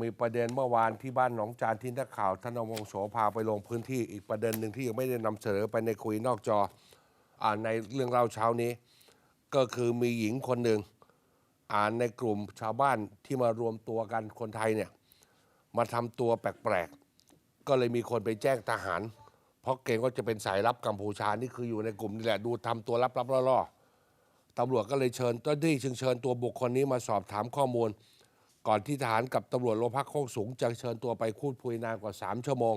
มีประเด็นเมื่อวานที่บ้านหนองจานที่นักข่าวธนวงศ์โสพาไปลงพื้นที่อีกประเด็นหนึ่งที่ยังไม่ได้นำเสนอไปในคุยนอกจออในเรื่องเล่าเช้านี้ ก็คือมีหญิงคนหนึ่งอ่านในกลุ่มชาวบ้านที่มารวมตัวกันคนไทยเนี่ยมาทำตัวแปลกๆ ก็เลยมีคนไปแจ้งทหาร เพราะเกรงว่าจะเป็นสายลับกัมพูชานี่คืออยู่ในกลุ่มนี่แหละดูทำตัวลับๆล่อๆตำรวจก็เลยเชิญเจ้าหน้าที่จึงเชิญตัวบุคคลนี้มาสอบถามข้อมูล ก่อนที่ทหารกับตำรวจโรงพักโคกสูงจะเชิญตัวไปพูดคุยนานกว่า 3 ชั่วโมง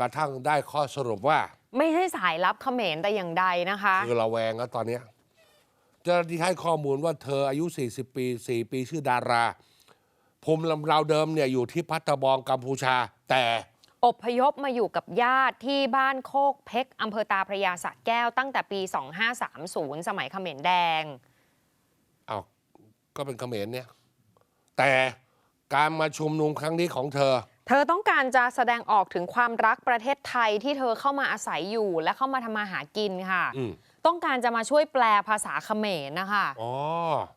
กระทั่งได้ข้อสรุปว่า ไม่ใช่สายลับเขมรแต่อย่างใดนะคะ คือระแวงแล้วตอนเนี้ยเจ้าหน้าที่ให้ข้อมูลว่าเธออายุ 40 ปี 4 ปีชื่อดาราภูมิลำเราเดิมเนี่ยอยู่ที่พัทบองกัมพูชา แต่อพยพมาอยู่กับญาติที่บ้านโคกเพชรอำเภอตาพระยาสระแก้วตั้งแต่ปี 2530 สมัยเขมรแดง เอาวก็เป็นเขมรเนี่ย แต่การมาชุมนุมครั้งนี้ของเธอ เธอต้องการจะแสดงออกถึงความรักประเทศไทยที่เธอเข้ามาอาศัยอยู่ และเข้ามาทำมาหากินค่ะ อืม ต้องการจะมาช่วยแปลภาษาเขมรนะคะ อ๋อ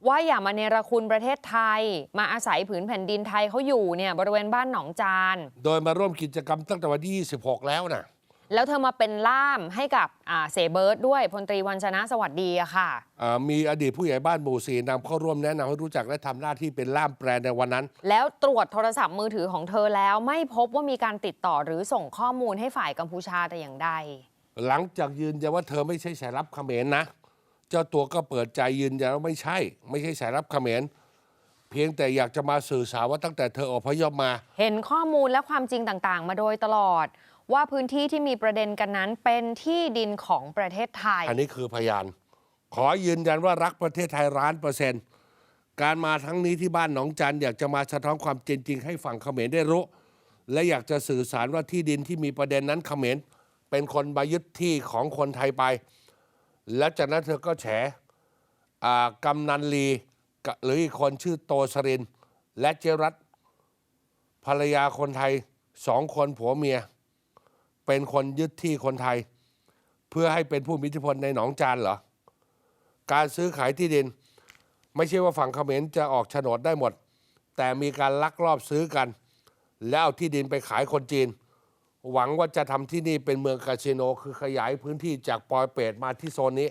ว่าอย่ามาเนรคุณประเทศไทย มาอาศัยผืนแผ่นดินไทยเขาอยู่เนี่ยบริเวณบ้านหนองจาน โดยมาร่วมกิจกรรมตั้งแต่วันที่ 26 แล้วนะ แล้วเธอมาเป็นล่ามให้กับอ่าเสเบิร์ดด้วยพลตรีวันชนะสวัสดีอะค่ะอ่ามีอดีตผู้ใหญ่บ้านหมู่สี่นำเข้าร่วมแนะนำให้รู้จักและทำหน้าที่เป็นล่ามแปลในวันนั้น แล้วตรวจโทรศัพท์มือถือของเธอแล้วไม่พบว่ามีการติดต่อหรือส่งข้อมูลให้ฝ่ายกัมพูชาแต่อย่างใด หลังจากยืนยันว่าเธอไม่ใช่สายลับเขมรนะ เจ้าตัวก็เปิดใจยืนยันว่าไม่ใช่ ไม่ใช่สายลับเขมรเพียงแต่อยากจะมาสื่อสารว่าตั้งแต่เธออพยพมา เห็นข้อมูลและความจริงต่างๆ มาโดยตลอด ว่าพื้นที่ที่มีประเด็นกันนั้นเป็นที่ดินของประเทศไทย อันนี้คือพยาน ขอยืนยันว่ารักประเทศไทยร้านเปอร์เซ็นต์การมาทั้งนี้ที่บ้านหนองจันอยากจะมาสะท้อนความจริงจริงให้ฝั่งเขมรได้รู้ และอยากจะสื่อสารว่าที่ดินที่มีประเด็นนั้นเขมรเป็นคนมายึดที่ของคนไทยไป แล้วจากนั้นเธอก็แฉกำนันลีหรืออีกคนชื่อโตสริน และเจรัตภรรยาคนไทยสองคนผัวเมีย เป็นคนยึดที่คนไทย เพื่อให้เป็นผู้มีอิทธิพลในหนองจานเหรอ การซื้อขายที่ดิน ไม่ใช่ว่าฝั่งเขมรจะออกโฉนดได้หมด แต่มีการลักลอบซื้อกัน แล้วเอาที่ดินไปขายคนจีน หวังว่าจะทำที่นี่เป็นเมืองคาสิโน คือขยายพื้นที่จากปอยเปตมาที่โซนนี้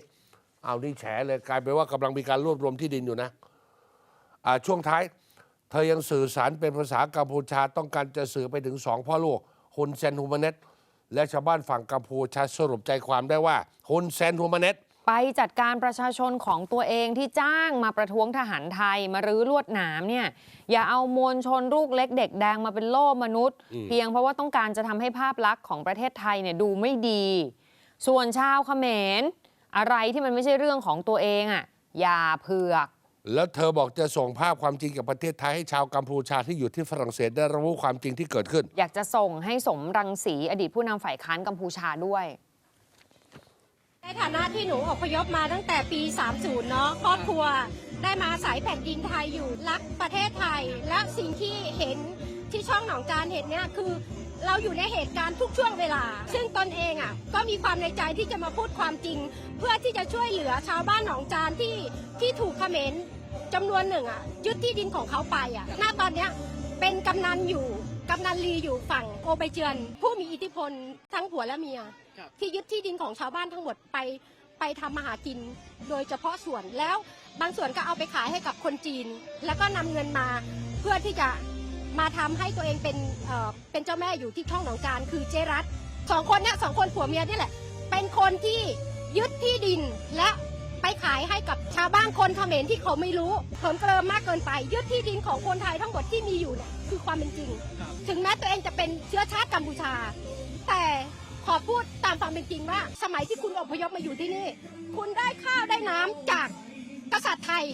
เอานี่แฉเลยกลายเป็นว่ากำลังมีการรวบรวมที่ดินอยู่นะอ่าช่วงท้ายเธอยังสื่อสารเป็นภาษากัมพูชาต้องการจะสื่อไปถึงสองพ่อลูกฮุนเซนฮูมเนต และชาวบ้านฝั่งกัมพูชาสรุปใจความได้ว่าฮุนเซนฮูมาเนตไปจัดการประชาชนของตัวเองที่จ้างมาประท้วงทหารไทยมารื้อลวดหนามเนี่ยอย่าเอามวลชนลูกเล็กเด็กแดงมาเป็นโล่มนุษย์ เพียงเพราะว่าต้องการจะทำให้ภาพลักษณ์ของประเทศไทยเนี่ยดูไม่ดี ส่วนชาวเขมร อะไรที่มันไม่ใช่เรื่องของตัวเองอะอย่าเผือก แล้วเธอบอกจะส่งภาพความจริงกับประเทศไทยให้ชาวกัมพูชาที่อยู่ที่ฝรั่งเศสได้รู้ความจริงที่เกิดขึ้น อยากจะส่งให้สมรังสีอดีตผู้นำฝ่ายค้านกัมพูชาด้วย ในฐานะที่หนูอพยพมาตั้งแต่ปี 30 เนาะครอบครัวได้มาอาศัยแผ่นดินไทยอยู่รักประเทศไทย และสิ่งที่เห็นที่ช่องหนองจานเห็นเนี่ยคือ เราอยู่ในเหตุการณ์ทุกช่วงเวลา ซึ่งตนเองอะก็มีความในใจที่จะมาพูดความจริง เพื่อที่จะช่วยเหลือชาวบ้านหนองจานที่ที่ถูกเขมรจำนวนหนึ่งอะยึดที่ดินของเขาไปอะหน้าตอนเนี้ยเป็นกำนันอยู่กำนันลีอยู่ฝั่งโอไปเจือน ผู้มีอิทธิพลทั้งผัวและเมีย ที่ยึดที่ดินของชาวบ้านทั้งหมดไปไปทำมาหากิน โดยเฉพาะส่วนแล้วบางส่วนก็เอาไปขายให้กับคนจีน แล้วก็นำเงินมาเพื่อที่จะ มาทำให้ตัวเองเป็นเป็นเจ้าแม่อยู่ที่ช่องหนองจานคือเจรัตสองคนเนี้ยสองคนผัวเมียนี่แหละ เป็นคนที่ยึดที่ดินและไปขายให้กับชาวบ้านคนเขมรที่เขาไม่รู้เผิมเกลิมมากเกินไป ยึดที่ดินของคนไทยทั้งหมดที่มีอยู่เนี่ยคือความเป็นจริง ถึงแม้ตัวเองจะเป็นเชื้อชาติกัมพูชา แต่ขอพูดตามความเป็นจริงว่า สมัยที่คุณอพยพมาอยู่ที่นี่ คุณได้ข้าวได้น้ำจากกษัตริย์ไทย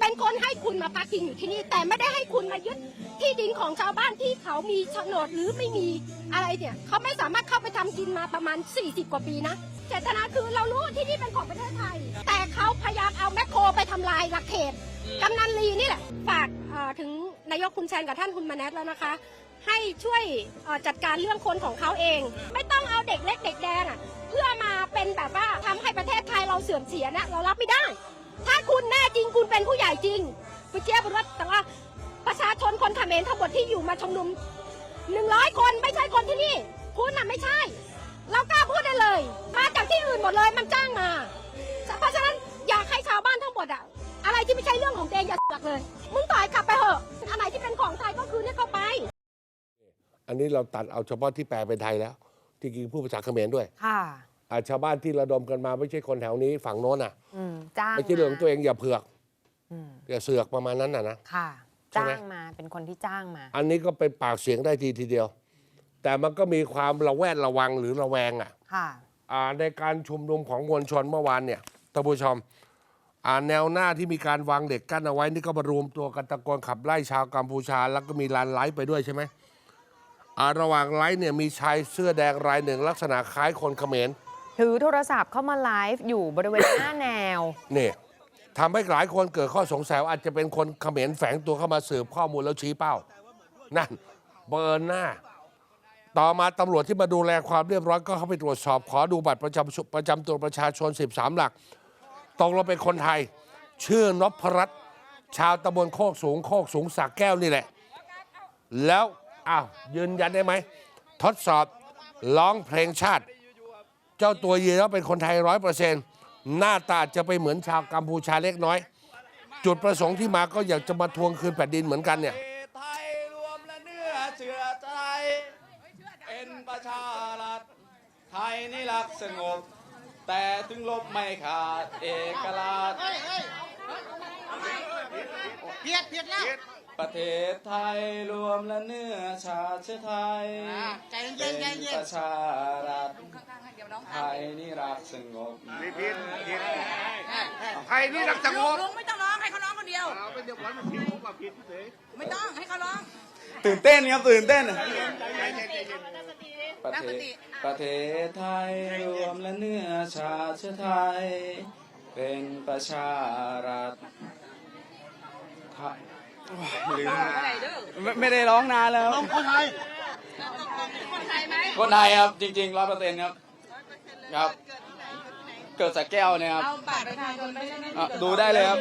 เป็นคนให้คุณมาพักพิงอยู่ที่นี่ แต่ไม่ได้ให้คุณมายึด ที่ดินของชาวบ้านที่เขามีโฉนดหรือไม่มีอะไรเนี่ยเขาไม่สามารถเข้าไปทำกินมาประมาณ 40 กว่าปีนะเจตนาคือเรารู้ที่นี่เป็นของประเทศไทย แต่เขาพยายามเอาแมคโครไปทำลายหลักเขตกำนันลีนี่แหละฝากถึงนายกคุณแซนกับท่านคุณมาแนทแล้วนะคะ ให้ช่วยจัดการเรื่องคนของเขาเอง ไม่ต้องเอาเด็กเล็กเด็กแดงอะเพื่อมาเป็นแบบว่าทำให้ประเทศไทยเราเสื่อมเสียนะเรารับไม่ได้ ถ้าคุณแน่จริงคุณเป็นผู้ใหญ่จริงคุณเจี๊ยบบอกว่าแต่ว่า ประชาชชนคนเขมรทั้งหมดที่อยู่มาชุมนุมหนึ่งร้อยคนไม่ใช่คนที่นี่ คุณน่ะไม่ใช่ เรากล้าพูดได้เลย มาจากที่อื่นหมดเลยมันจ้างมา เพราะฉะนั้นอยากให้ชาวบ้านทั้งหมดอะอะไรที่ไม่ใช่เรื่องของตัวเองอย่าเสือกเลย มึงต่อยกลับไปเถอะอะไรที่เป็นของไทยก็คืนให้เข้าไป อันนี้เราตัดเอาเฉพาะที่แปลเป็นไทยแล้ว ที่จริงผู้ภาษาเขมรด้วย ค่ะอ่าชาวบ้านที่ระดมกันมาไม่ใช่คนแถวนี้ฝั่งโน้นอะ อืมจ้างไม่ใช่เรื่องของตัวเองอย่าเผือก อืมอย่าเสือกประมาณนั้นน่ะนะ ค่ะ ใช่ไหมจ้างมาเป็นคนที่จ้างมา อันนี้ก็เป็นปากเสียงได้ทีทีเดียว แต่มันก็มีความระแวดระวังหรือระแวงอะ ค่ะ อ่าในการชุมนุมของมวลชนเมื่อวานเนี่ยท่านผู้ชมอ่าแนวหน้าที่มีการวางเหล็กกั้นเอาไว้นี่ก็มารวมตัวกันตะโกนขับไล่ชาวกัมพูชา แล้วก็มีลานไลฟ์ไปด้วยใช่ไหมอ่าระหว่างไลฟ์เนี่ยมีชายเสื้อแดงรายหนึ่งลักษณะคล้ายคนเขมรถือโทรศัพท์เข้ามาไลฟ์อยู่บริเวณ หน้าแนวนี่ ทำให้หลายคนเกิดข้อสงสัยว่าอาจจะเป็นคนเขมรแฝงตัวเข้ามาสืบข้อมูลแล้วชี้เป้า นั่นเบิร์นหน้า ต่อมาตำรวจที่มาดูแลความเรียบร้อยก็เข้าไปตรวจสอบ ขอดูบัตรประจำประจำตัวประชาชน 13 หลักตกลงเป็นคนไทย ชื่อนพรัตน์ชาวตำบลโคกสูงโคกสูงสักแก้วนี่แหละ แล้วอ้าวยืนยันได้ไหม ทดสอบร้องเพลงชาติ เจ้าตัวยืนว่าเป็นคนไทยร้อยเปอร์เซ็นต์ หน้าตาจะไปเหมือนชาวกัมพูชาเล็กน้อย จุดประสงค์ที่มาก็อยากจะมาทวงคืนแผ่นดินเหมือนกันเนี่ยไทยรวมและเนื้อเชื่อใจเป็นประชารัฐไทยนี่รักสงบ แต่ถึงลบไม่ขาดเอกราชเพียดเพียดแล้วประเทศไทยรวมและเนื้อชาติเชื้อไทยเย็เป็นนใจเย็นประชารัฐ ไทยนี่รักสงบใครนี่รักสงบลุงไม่ต้องร้องให้เขาร้องคนเดียวไม่ต้องให้เขาร้อง ตื่นเต้นครับตื่นเต้นประตั้งเทสศติประเทศไทยรวมและเนื้อชาติเชื้อไทย เป็นประชารัฐไทยโอ้ยลืมไม่ไม่ได้ร้องนานแล้วคนไทยคนไทยไหมคนไทยครับจริงๆร้อยเปอร์เซ็นต์ครับ ครับ เกิดจากแก้วเนี่ยครับเอาบัตรประชาชนไปใช่ไหมอะดูได้เลยครับ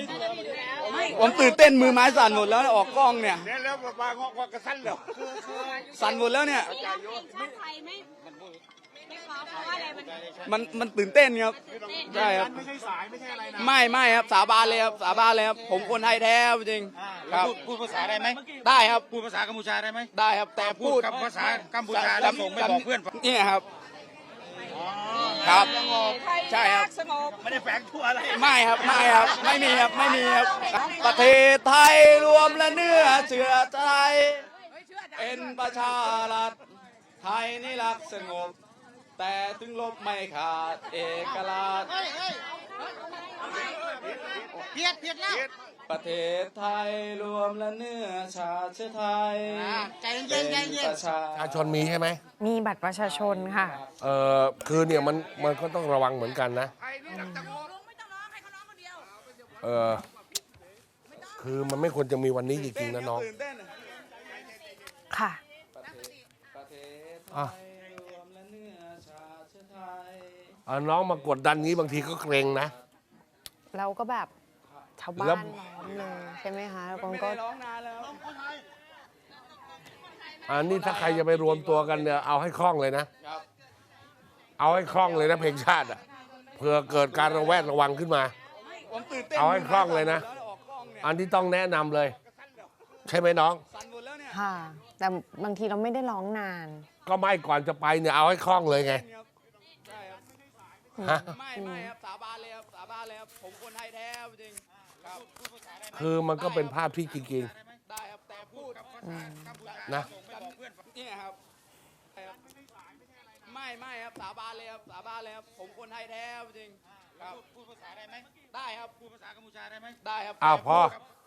ผมตื่นเต้นมือไม้สั่นหมดแล้วออกกล้องเนี่ยแล้วมาเงาะกระสั้นเหรอสั่นหมดแล้วเนี่ยชาติไทยไม่ไม่ขอเพราะว่าอะไรมันมันมันตื่นเต้นครับ ใช่ครับ ไม่ใช่สายไม่ใช่อะไรนะไม่ไม่ครับสาบานเลยครับสาบานเลยครับผมคนไทยแท้จริงครับ พูดพูดภาษาได้ไหมได้ครับพูดภาษากัมพูชาได้ไหมได้ครับแต่พูพูดดกับภาษากัมพูชาแล้วส่งไปบอกเพื่อนฟังนี่ครับ ครับใช่ครับสงบ ไม่ได้แฝงทั่วอะไร ไม่ครับไม่ครับไม่มีครับไม่มีครับ ประเทศไทยรวมและเนื้อเชื้อไทย เป็นประชารัฐไทยนี่รักสงบ แต่ถึงลบไม่ขาดเอกราชเพียดเพียดแล้วประเทศไทยรวมและเนื้อชาติเชื้อไทยใจเย็นใจเป็นเย็นประชาประชาชนมีใช่ไหม มีบัตรประชาชนค่ะ เออคือเนี่ยมันมันก็ต้องระวังเหมือนกันนะเออคือมันไม่ควรจะมีวันนี้จริงๆนะน้องตื่นเต้นค่ะ อะน้องมากดดันงี้บางทีก็เกรงนะ เราก็แบบชาวบ้าแล้วนล้อมเลยใช่ไหมคะแล้วไม่ก็ได้ร้องนานแล้ว อันนี้ถ้าใครจะไปรวมตัวกันเนี่ยเอาให้คล่องเลยนะ ครับ เอาให้คล่องเลยนะเพลงชาติอะเผื่อเกิดการระแวดระวังขึ้นมา ผมตื่นเต้นเอาให้คล่องเลยนะ แล้วออกกล้องเนี่ยอันที่ต้องแนะนำเลย ใช่ไหมน้อง สั่นหมดแล้วเนี่ยค่ะ แต่บางทีเราไม่ได้ร้องนาน ก็ไม่ก่อนจะไปเนี่ยเอาให้คล่องเลยไงครับใช่ครับ ฮะ ไม่ไม่ครับสาบานเลยครับสาบานเลยครับผมคนไทยแท้จริงครับคือมันก็เป็นภาพที่จริง ได้ครับแต่พูดๆ นะ นี่ครับใช่ครับไม่ไม่ครับสาบานเลยครับสาบานเลยครับผมคนไทยแท้จริงครับพูดภาษาได้ไหมได้ครับพูดภาษากัมพูชาได้ไหมได้ครับอ้าวพอ